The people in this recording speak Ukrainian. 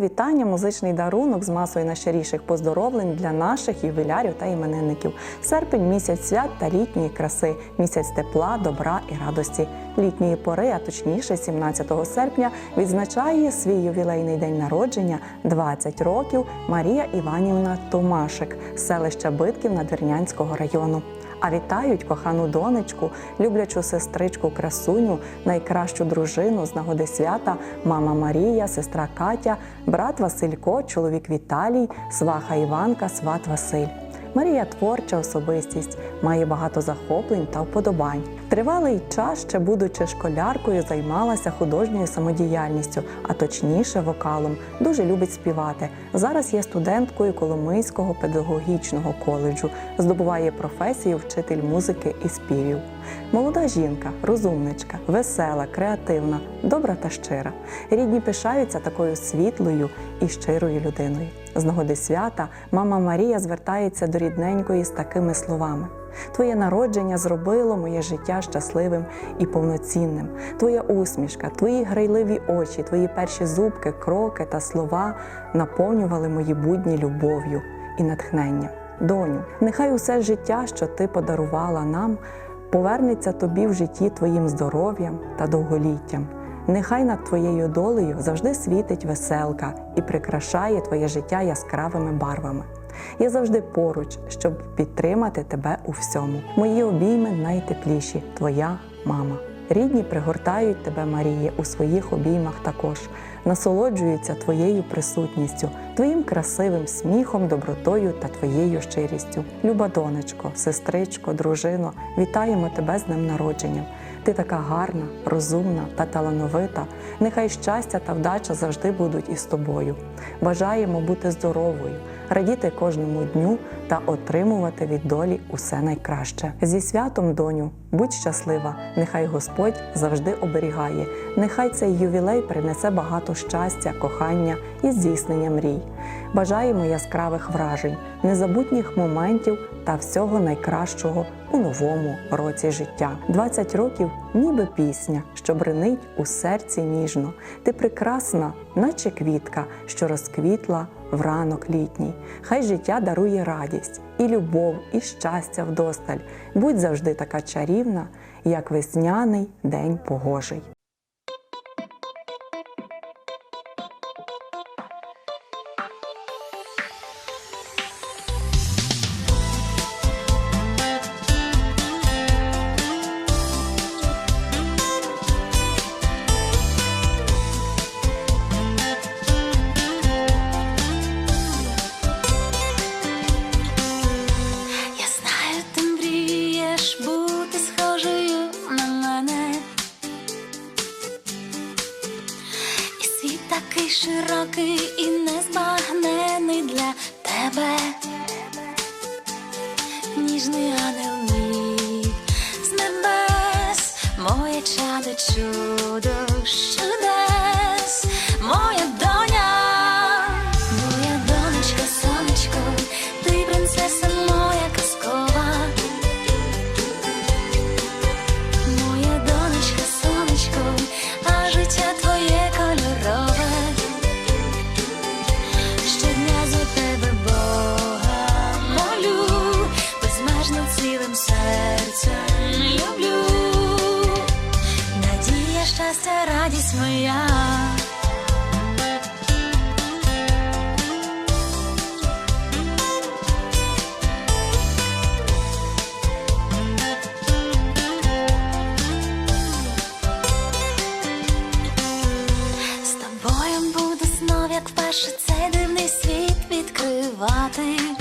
вітання, музичний дарунок з масою найщиріших поздоровлень для наших ювілярів та іменинників. Серпень місяць свят та літньої краси, місяць тепла, добра і радості. Літньої пори, а точніше, 17 серпня, відзначає свій ювілейний день народження 20 років Марія Іванівна Томашик селища Битків Надвірнянського району. А вітають кохану донечку, люблячу сестричку красуню, найкращу дружину з нагоди свята, мама Марія, сестра Катя, брат Василько, чоловік Віталій, сваха Іванка, сват Василь. Марія творча особистість, має багато захоплень та вподобань. Тривалий час, ще будучи школяркою, займалася художньою самодіяльністю, а точніше вокалом. Дуже любить співати. Зараз є студенткою Коломийського педагогічного коледжу, здобуває професію вчитель музики і співів. Молода жінка, розумничка, весела, креативна, добра та щира. Рідні пишаються такою світлою і щирою людиною. З нагоди свята мама Марія звертається до рідненької з такими словами. Твоє народження зробило моє життя щасливим і повноцінним. Твоя усмішка, твої грайливі очі, твої перші зубки, кроки та слова наповнювали мої будні любов'ю і натхненням. Доню, нехай усе життя, що ти подарувала нам, повернеться тобі в житті твоїм здоров'ям та довголіттям. Нехай над твоєю долею завжди світить веселка і прикрашає твоє життя яскравими барвами. Я завжди поруч, щоб підтримати тебе у всьому. Мої обійми найтепліші, твоя мама. Рідні пригортають тебе, Маріє, у своїх обіймах також, насолоджуються твоєю присутністю, твоїм красивим сміхом, добротою та твоєю щирістю. Люба донечко, сестричко, дружино, вітаємо тебе з днем народженням. Ти така гарна, розумна та талановита. Нехай щастя та вдача завжди будуть із тобою. Бажаємо бути здоровою, радіти кожному дню та отримувати від долі усе найкраще. Зі святом, доню, будь щаслива, нехай Господь завжди оберігає. Нехай цей ювілей принесе багато щастя, кохання і здійснення мрій. Бажаємо яскравих вражень, незабутніх моментів та всього найкращого у новому році життя. 20 років, ніби пісня, що бринить у серці ніжно. Ти прекрасна, наче квітка, що розквітла в ранок літній. Хай життя дарує радість, і любов, і щастя вдосталь. Будь завжди така чарівна, як весняний день погожий. 旧的。Як вперше цей дивний світ відкривати.